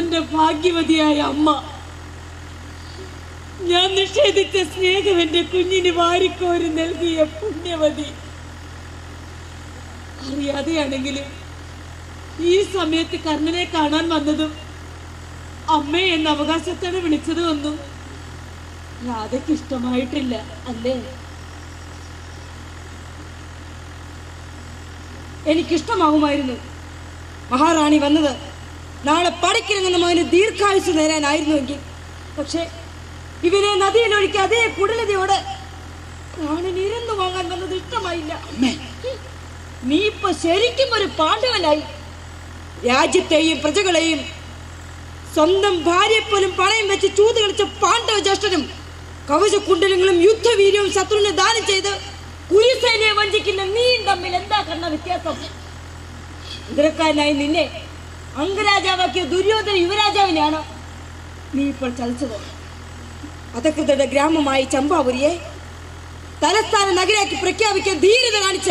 കർണന്റെ ഭാഗ്യവതിയായ അമ്മ. ഞാൻ നിഷേധിച്ച സ്നേഹം എന്റെ കുഞ്ഞിന് വാരിക്കോരി നൽകിയ പുണ്യവതി. അറിയാതെയാണെങ്കിലും ഈ സമയത്ത് കർണനെ കാണാൻ വന്നതും അമ്മ എന്ന അവകാശത്തോടെ വിളിച്ചതും ഒന്നും രാധയ്ക്ക് ഇഷ്ടമായിട്ടില്ല അല്ലേ? എനിക്കിഷ്ടമാകുമായിരുന്നു മഹാറാണി വന്നത് നാളെ പടക്കിറങ്ങുന്ന മകന് ദീർഘായുസ് നേരാനായിരുന്നുവെങ്കിൽ. പക്ഷേ ഇവനെ നദിയിലൊഴുക്കി അതേ കുടലതയോടെ പ്രാണൻ ഇരുന്നു വാങ്ങാൻ വന്നത് ഇഷ്ടമായില്ല. നീ ഇപ്പൊ ശരിക്കും ഒരു പാണ്ഡവനായി. രാജ്യത്തെയും പ്രജകളെയും സ്വന്തം ഭാര്യയെപ്പോലും പണയം വെച്ച് ചൂത് കളിച്ച പാണ്ഡവ ജ്യേഷ്ഠനും കവചകുണ്ടലങ്ങളും യുദ്ധവീര്യവും ശത്രുവിനെ ദാനം ചെയ്ത് കുരുസേനയെ വഞ്ചിക്കുന്ന നീയും തമ്മിൽ എന്താ കണ്ട വ്യത്യാസം? ഇതരക്കാരനായി നിന്നെ അംഗരാജാവാക്കിയ ദുര്യോധന യുവരാജാവിനെയാണ് നീ ഇപ്പോൾ ചതിച്ചത്. അധകൃതരുടെ ഗ്രാമമായി ചമ്പാപുരിയെ തലസ്ഥാന നഗരാക്കി പ്രഖ്യാപിക്കാൻ ധീരത കാണിച്ച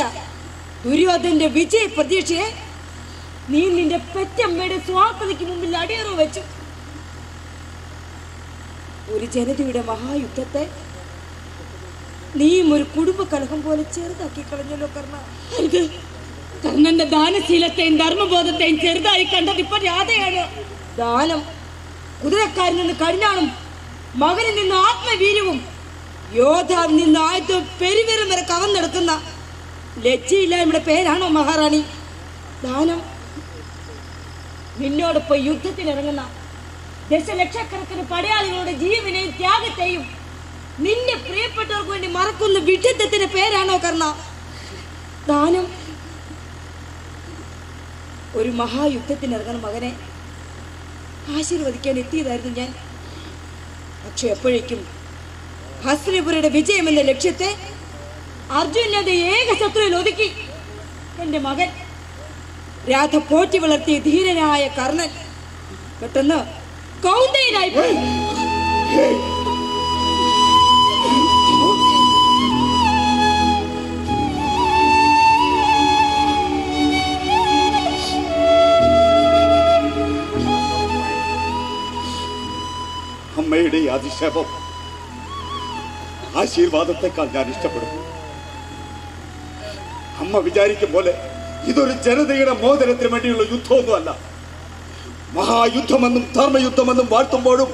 ദുര്യോധന്റെ വിജയ പ്രതീക്ഷയെ നീ നിന്റെ പെറ്റമ്മയുടെ സ്വാർത്ഥതയ്ക്ക് മുമ്പിൽ അടിയറവ് വെച്ചു. ഒരു ജനതയുടെ മഹായുദ്ധത്തെ നീയും ഒരു കുടുംബ കലഹം പോലെ ചെറുതാക്കി കളഞ്ഞല്ലോ കർണ ഇത് കർണന്റെ ദാനശീലത്തെയും ധർമ്മബോധത്തെയും ചെറുതായി കണ്ടത് ഇപ്പൊ രാധയാണ്. ദാനം. കുതിരക്കാരിൽ നിന്ന് കരുണാണും മകനിൽ നിന്ന് ആത്മവീര്യവും യോദ്ധാവിൽ നിന്ന് ആയുധം പെരുവിരം വരെ കവർന്നെടുക്കുന്ന ലജ്ജയില്ലായ്മയുടെ പേരാണോ മഹാറാണി? ദാനം. നിന്നോടൊപ്പം യുദ്ധത്തിനിറങ്ങുന്ന ദശലക്ഷക്കണക്കിന് പടയാളികളുടെ ജീവനെയും ത്യാഗത്തെയും നിന്റെ പ്രിയപ്പെട്ടവർക്ക് വേണ്ടി മറക്കുന്ന വിഡിത്തത്തിന്റെ പേരാണോ കർണ? ദാനം. ഒരു മഹായുദ്ധത്തിനിറങ്ങുന്ന മകനെ ആശീർവദിക്കാൻ എത്തിയതായിരുന്നു ഞാൻ. പക്ഷെ എപ്പോഴേക്കും ഹസ്രപുരയുടെ വിജയം എന്ന ലക്ഷ്യത്തെ അർജുനന്റെ ഏക ശത്രുവിൽ ഒതുക്കി. എന്റെ മകൻ രാധ പോറ്റി വളർത്തിയ ധീരനായ കർണൻ പെട്ടെന്ന് കൗന്ദയിലായി പോയി. അമ്മയുടെ അധിക്ഷേപം ആശീർവാദത്തെക്കാൾ ഞാൻ ഇഷ്ടപ്പെടുന്നു. അമ്മ വിചാരിക്കും പോലെ ഇതൊരു ജനതയുടെ മോചനത്തിന് വേണ്ടിയുള്ള യുദ്ധമൊന്നുമല്ല. മഹായുദ്ധമെന്നും ധർമ്മയുദ്ധമെന്നും വാഴ്ത്തുമ്പോഴും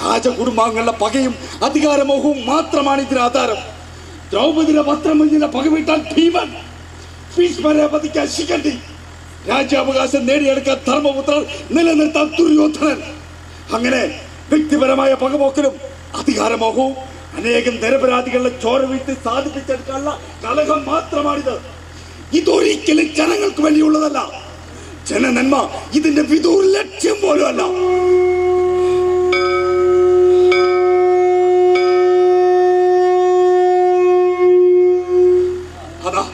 രാജകുടുംബാംഗങ്ങളുടെ പകയും അധികാരമോഹവും മാത്രമാണ് ഇതിന് ആധാരം. ദ്രൗപദിയുടെ വസ്ത്രം മുന്നിലെ പകവിട്ടാൽ ഭീമൻ ഭീഷ്മരെ വധിക്കാൻ ശിഖണ്ഡി രാജ്യാവകാശം നേടിയെടുക്കാൻ ധർമ്മപുത്രർ നിലനിർത്താൻ ദുര്യോധനൻ. അങ്ങനെ വ്യക്തിപരമായ പകപോക്കലും അധികാരമോഹവും അനേകം നിരപരാധികളുടെ ചോര വീഴ്ത്തി സാധിപ്പിച്ചെടുക്കാനുള്ള കലഹം മാത്രമാണിത്. ഇതൊരിക്കലും ജനങ്ങൾക്ക് വേണ്ടിയുള്ളതല്ല. ജനനന്മ ഇതിന്റെ വിദൂർ ലക്ഷ്യം പോലും അല്ല അതാ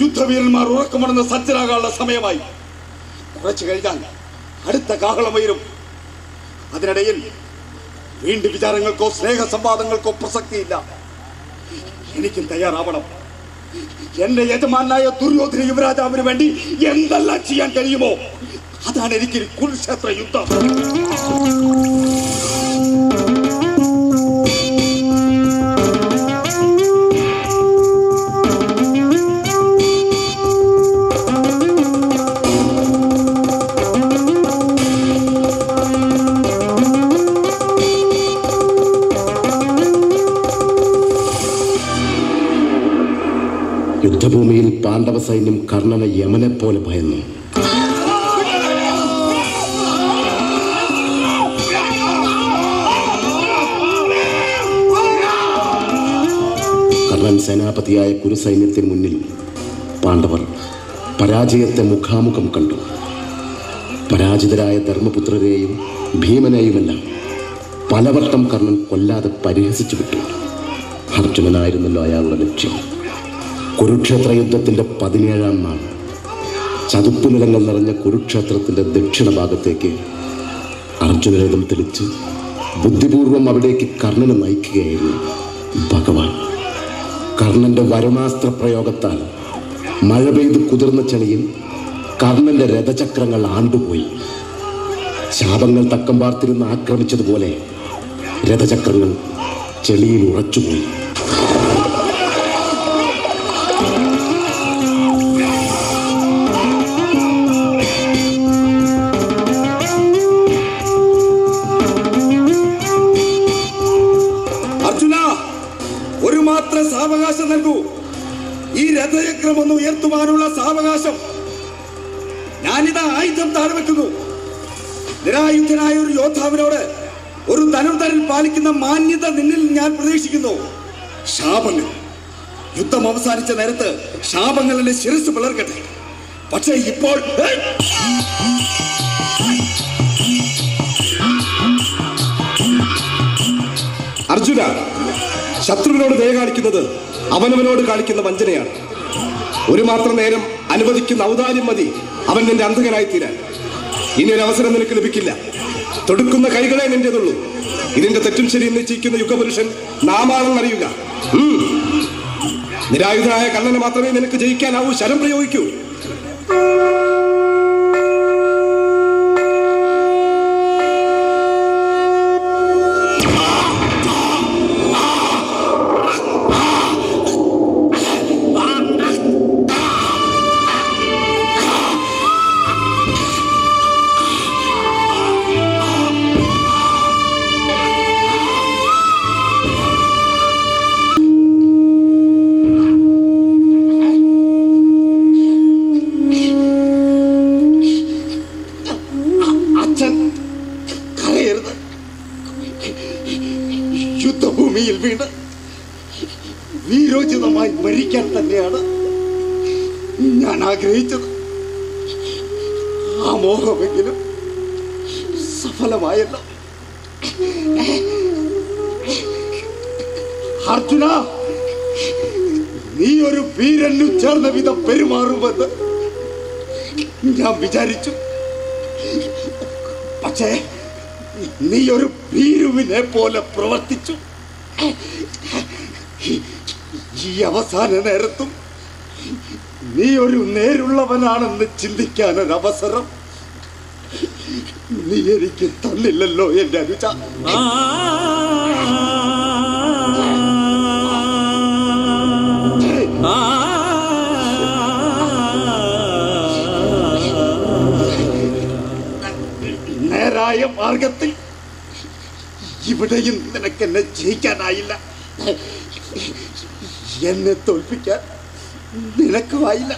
യുദ്ധവീരന്മാർ ഉറക്കമണന്ന് സജ്ജരാകാനുള്ള സമയമായി. കുറച്ചു കഴിഞ്ഞാൽ അടുത്ത കാഹളമയിരും അതിനിടയിൽ വീണ്ടും വിചാരങ്ങൾക്കോ സ്നേഹ സംവാദങ്ങൾക്കോ പ്രസക്തിയില്ല. എനിക്കും തയ്യാറാവണം. എന്റെ യജമാനായ ദുര്യോധന യുവരാജാവിന് വേണ്ടി എന്തെല്ലാം ചെയ്യാൻ കഴിയുമോ? അതാണ് എനിക്ക് കുരുക്ഷേത്ര യുദ്ധം. പാണ്ഡവ സൈന്യം കർണനെ യമനെ പോലെ ഭയന്നു. കർണൻ സേനാപതിയായ കുരുസൈന്യത്തിന് മുന്നിൽ പാണ്ഡവർ പരാജയത്തെ മുഖാമുഖം കണ്ടു. പരാജിതരായ ധർമ്മപുത്രരെയും ഭീമനെയുമെല്ലാം പലവട്ടം കർണൻ കൊല്ലാതെ പരിഹസിച്ചു വിട്ടു അർജുനനായിരുന്നല്ലോ അയാളുടെ ലക്ഷ്യം. കുരുക്ഷേത്ര യുദ്ധത്തിന്റെ പതിനേഴാം നാൾ. ചതുപ്പ് നിലങ്ങൾ നിറഞ്ഞ കുരുക്ഷേത്രത്തിന്റെ ദക്ഷിണ ഭാഗത്തേക്ക് അർജുനരഥം തെളിച്ച് ബുദ്ധിപൂർവം അവിടേക്ക് കർണനെ നയിക്കുകയായിരുന്നു ഭഗവാൻ. കർണന്റെ വരുണാസ്ത്ര പ്രയോഗത്താൽ മഴ പെയ്ത് കുതിർന്ന ചെളിയിൽ കർണന്റെ രഥചക്രങ്ങൾ ആണ്ടുപോയി. ശാപങ്ങൾ തക്കം പാർത്തിരുന്ന് ആക്രമിച്ചതുപോലെ രഥചക്രങ്ങൾ ചെളിയിൽ ഉറച്ചുപോയി. സാവകാശം നൽകൂ. ഈ രഥചക്രം ഒന്ന് ഉയർത്തുവാനുള്ള സാവകാശം ഞാനിതാ ആയുധം താഴെ വെക്കുന്നു നിരായുധനായ ഒരു യോദ്ധാവിനോട് ഒരു ധനുർധരൻ പാലിക്കുന്ന മാന്യത നിന്നിൽ ഞാൻ പ്രതീക്ഷിക്കുന്നു. ശാപങ്ങൾ. യുദ്ധം അവസാനിച്ച നേരത്ത് ശാപങ്ങളുടെ ശിരസ് പിളർക്കട്ടെ. പക്ഷേ ഇപ്പോൾ! അർജുന ശത്രുവിനോട് ദയ കാണിക്കുന്നത് അവനവനോട് കാണിക്കുന്ന വഞ്ചനയാണ്. ഒരു മാത്രം നേരം അനുവദിക്കുന്ന ഔദാര്യം മതി. അവൻ നിന്റെ അന്ധകനായി തീരാൻ ഇനി ഒരു അവസരം നിനക്ക് ലഭിക്കില്ല. തൊടുക്കുന്ന കൈകളെ നിന്റേതുള്ളൂ. ഇതിന്റെ തെറ്റും ശരിയും നിശ്ചയിക്കുന്ന യുഗപുരുഷൻ നാമാണെന്നറിയുക നിരായുധനായ കണ്ണനെ മാത്രമേ നിനക്ക് ജയിക്കാനാവൂ. ശരം പ്രയോഗിക്കൂ. വീരോചിതമായി മരിക്കാൻ തന്നെയാണ് ഞാൻ ആഗ്രഹിച്ചത്. ആ മോഹമെങ്കിലും സഫലമായല്ല. അർജുന നീ ഒരു വീരനു ചേർന്ന വിധം പെരുമാറുമെന്ന് ഞാൻ വിചാരിച്ചു. പക്ഷേ നീ ഒരു ഭീരുവിനെ പോലെ പ്രവർത്തിച്ചു. ഈ അവസാന നേരത്തും നീ ഒരു നേരുള്ളവനാണെന്ന് ചിന്തിക്കാൻ ഒരു അവസരം നീ എനിക്ക് തന്നില്ലല്ലോ എന്റെ അനുജ. നേരായ മാർഗത്തിൽ ഇവിടെയും നിനക്ക് എന്നെ ജയിക്കാനായില്ല. എന്നെ തോൽപ്പിക്കാൻ നിനക്കുമായില്ല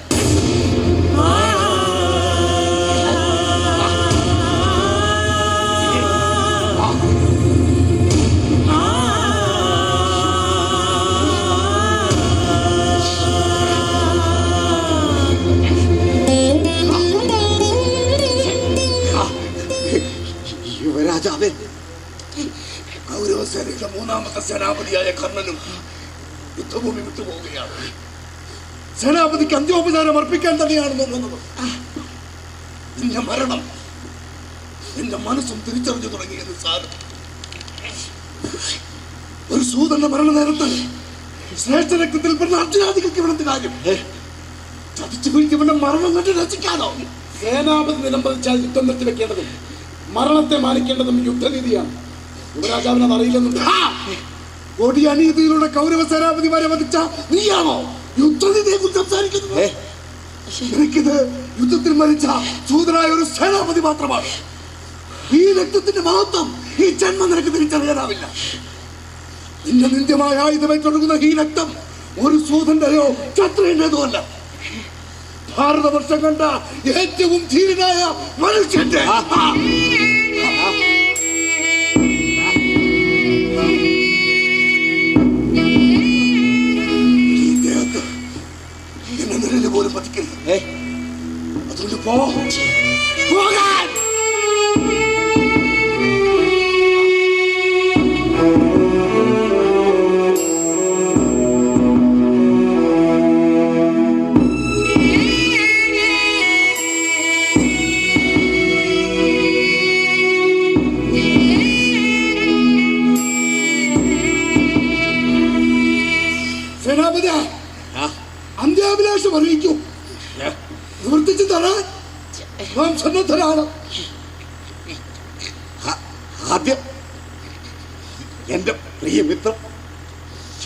യുവരാജാവേ കൗരവസേനയുടെ മൂന്നാമത്തെ സേനാപതിയായ കർണനും യുദ്ധഭൂമി വിട്ടുപോവുകയാണ് സേനാപതിക്ക് അന്ത്യോപചാരം അർപ്പിക്കാൻ തന്നെയാണ് നിന്നത് നിന്റെ മരണം നിന്റെ മനസ്സും തിരിച്ചറിഞ്ഞു തുടങ്ങിയത് സാർ. ഒരു സൂതന്റെ മരണ നേരത്ത് ശ്രേഷ്ഠ രക്തത്തിൽ പെടുന്ന അർജുനാദികൾക്ക് ഇവിടുത്തെ കാര്യം? ചതിച്ചു വീഴ്ത്തിവന്റെ മരണം കണ്ട് രസിക്കാനോ? സേനാപതി നിലംബതിച്ചാൽ യുദ്ധം നിർത്തിവെക്കേണ്ടതും മരണത്തെ മാനിക്കേണ്ടതും യുദ്ധനീതിയാണ് യുവരാജാവിനെ അത് അറിയില്ലെന്നുണ്ട് കൊടിയ അനീതിയിലൂടെ കൗരവ സേനാപതിമാരെ വധിച്ച നീയാണോ? യുദ്ധനിധിയെ കുറിച്ച് സംസാരിക്കുന്നത് എനിക്കിത് യുദ്ധത്തിൽ മരിച്ച സൂതനായ ഒരു സേനാപതി മാത്രമാണ്. ഈ രക്തത്തിന്റെ മഹത്വം ഈ ജന്മ നിനക്ക് തിരിച്ചറിയാനാവില്ല. നിന്റെ നിന്ദ്യമായ ആയുധമായി തുടങ്ങുന്ന ഈ രക്തം ഒരു സൂതന്റെയോ ക്ഷത്രിയുടേതോ അല്ല ഭാരതവർഷം കണ്ട ഏറ്റവും ധീരനായ മനുഷ്യന്റെ സമ്മതിക്കില്ല അതുകൊണ്ട് പോകാൻ! അന്ത്യാഭിലാഷം അറിയിക്കൂ. നാം സന്നദ്ധരാണ് ആദ്യം എന്റെ പ്രിയമിത്രം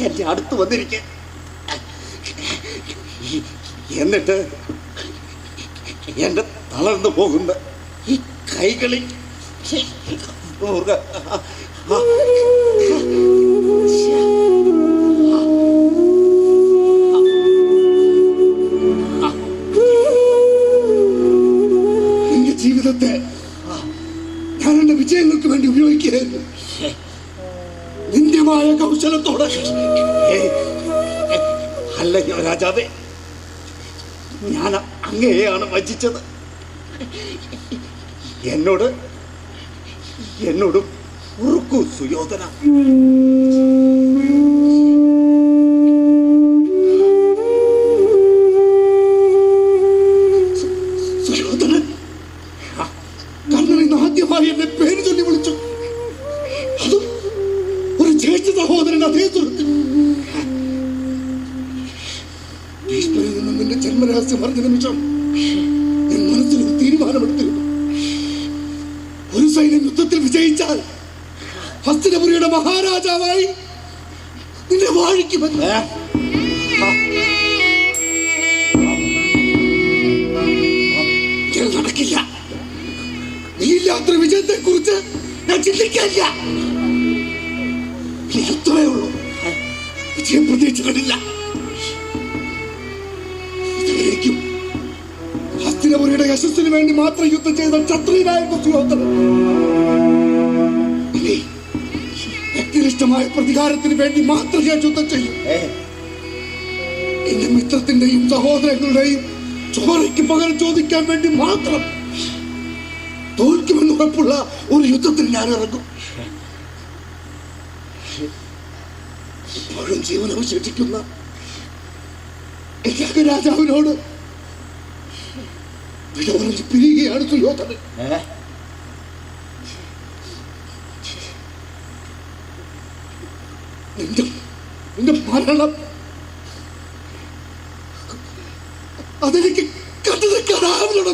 എന്റെ അടുത്ത് വന്നിരിക്കെ. എന്നിട്ട് എന്റെ തളർന്നു പോകുന്ന ഈ കൈകളിൽ ജീവിതത്തെ ഞാൻ എന്റെ വിജയങ്ങൾക്ക് വേണ്ടി ഉപയോഗിക്കുകയായിരുന്നു. നിന്ദ്യമായ കൗശലത്തോടെ. ഏയ്, അല്ല രാജാവേ. ഞാൻ അങ്ങയെയാണ് വഞ്ചിച്ചത്. എന്നോട് എന്നോടും ഉറുക്കു സുയോധന. നിന്റെ പറഞ്ഞ നിമിഷം ഞാൻ മനസ്സിൽ ഒരു തീരുമാനമെടുത്തിരുന്നു. ഒരു സൈന്യം യുദ്ധത്തിൽ വിജയിച്ചാൽ ഹസ്തിനപുരിയുടെ മഹാരാജാവായി നിന്നെ വാഴിക്കുമെന്ന് നടക്കില്ല. നീ നീയില്ലാത്ത വിജയത്തെ കുറിച്ച് ഞാൻ ചിന്തിക്കാനില്ല. ഇനി യുദ്ധമേ ഉള്ളൂ. വിജയം പ്രതീക്ഷകളില്ല ഇതുവരേക്കും ഹസ്തിനപുരിയുടെ യശസ്സിന് വേണ്ടി മാത്രം യുദ്ധം ചെയ്ത ക്ഷത്രിയനായിരുന്നു സുയോധനൻ വ്യക്തിനിഷ്ഠമായ പ്രതികാരത്തിന് വേണ്ടി മാത്രം ഞാൻ യുദ്ധം ചെയ്യും. എന്റെ മിത്രത്തിന്റെയും സഹോദരങ്ങളുടെയും ചോരയ്ക്ക് പകരം ചോദിക്കാൻ വേണ്ടി മാത്രം തോൽക്കുമെന്ന് ഉറപ്പുള്ള ഒരു യുദ്ധത്തിൽ ഞാൻ ഇറങ്ങും. ഇപ്പോഴും ജീവൻ അവശേഷിക്കുന്ന എന്റെ രാജാവിനോട് പറഞ്ഞ് പിരിയുകയാണ് സുയോധനൻ നിന്റെ നിന്റെ മരണം അതെനിക്ക് കണ്ടു നിൽക്കാനാവില്ലട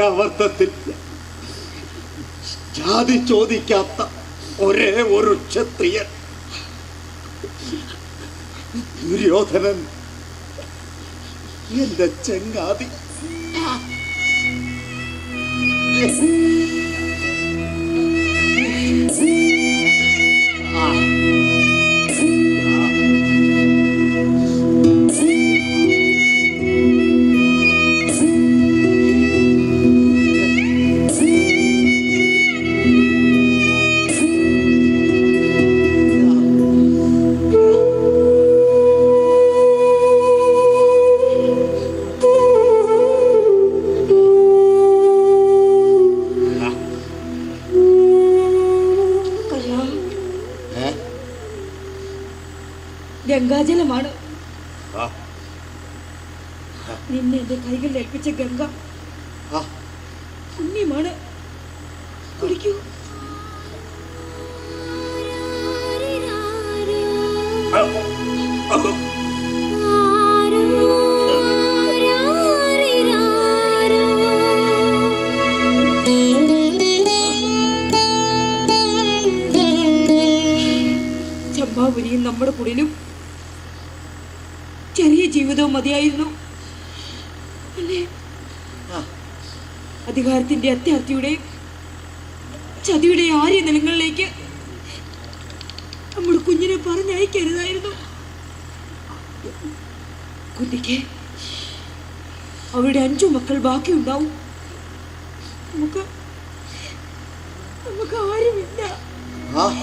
ചക്കാതി ആര്യാവർത്തത്തിൽ ജാതി ചോദിക്കാത്ത ഒരേ ഒരു ക്ഷത്രിയൻ. ദുര്യോധനൻ എന്റെ ചെങ്ങാതി. നിന്നെ എന്റെ കൈകളിൽ ഏൽപ്പിച്ച ഗംഗ. പുണ്യമാണ്. കുടിക്കൂ. ചമ്പാപുരിയും നമ്മുടെ കുടിലും. ചെറിയ ജീവിതവും മതിയായിരുന്നു. അധികാരത്തിന്റെ അത്യാർത്തിയുടെയും ചതിയുടെ ആര്യ നിലങ്ങളിലേക്ക് നമ്മുടെ കുഞ്ഞിനെ പറഞ്ഞയക്കരുതായിരുന്നു. കുട്ടിക്ക് അവരുടെ അഞ്ചു മക്കൾ ബാക്കിയുണ്ടാവും. നമുക്ക് നമുക്ക് ആരുമില്ല. ആ.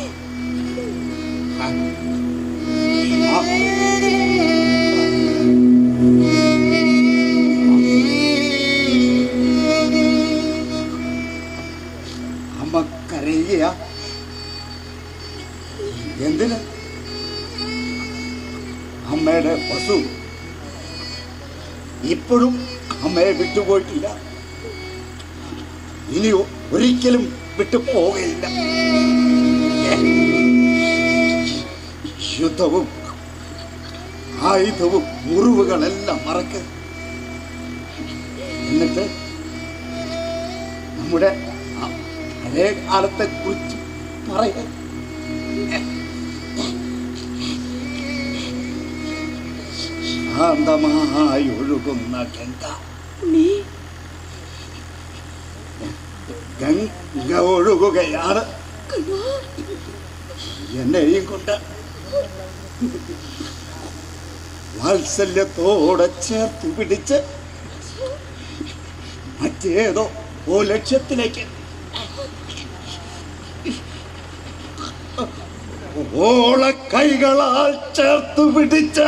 കരയുക എന്തിന്? അമ്മയുടെ വസു. ഇപ്പോഴും അമ്മയെ വിട്ടുപോയിട്ടില്ല. ഇനി ഒരിക്കലും വിട്ടു പോവുകയില്ല യുദ്ധവും ആയുധവും മുറിവുകളെല്ലാം മറക്ക്. എന്നിട്ട് നമ്മുടെ പഴയ കാലത്തെ കുറിച്ച് പറയാൻ ശാന്തമായി ഒഴുകുന്ന ഗംഗ. നീ? ഗംഗ ഒഴുകുകയാണ്. എന്നെയും കൊണ്ട് വാത്സല്യത്തോടെ ചേർത്ത് പിടിച്ച് മറ്റേതോ ഓ ലക്ഷ്യത്തിലേക്ക് ഓള കൈകളാൽ ചേർത്ത് പിടിച്ച്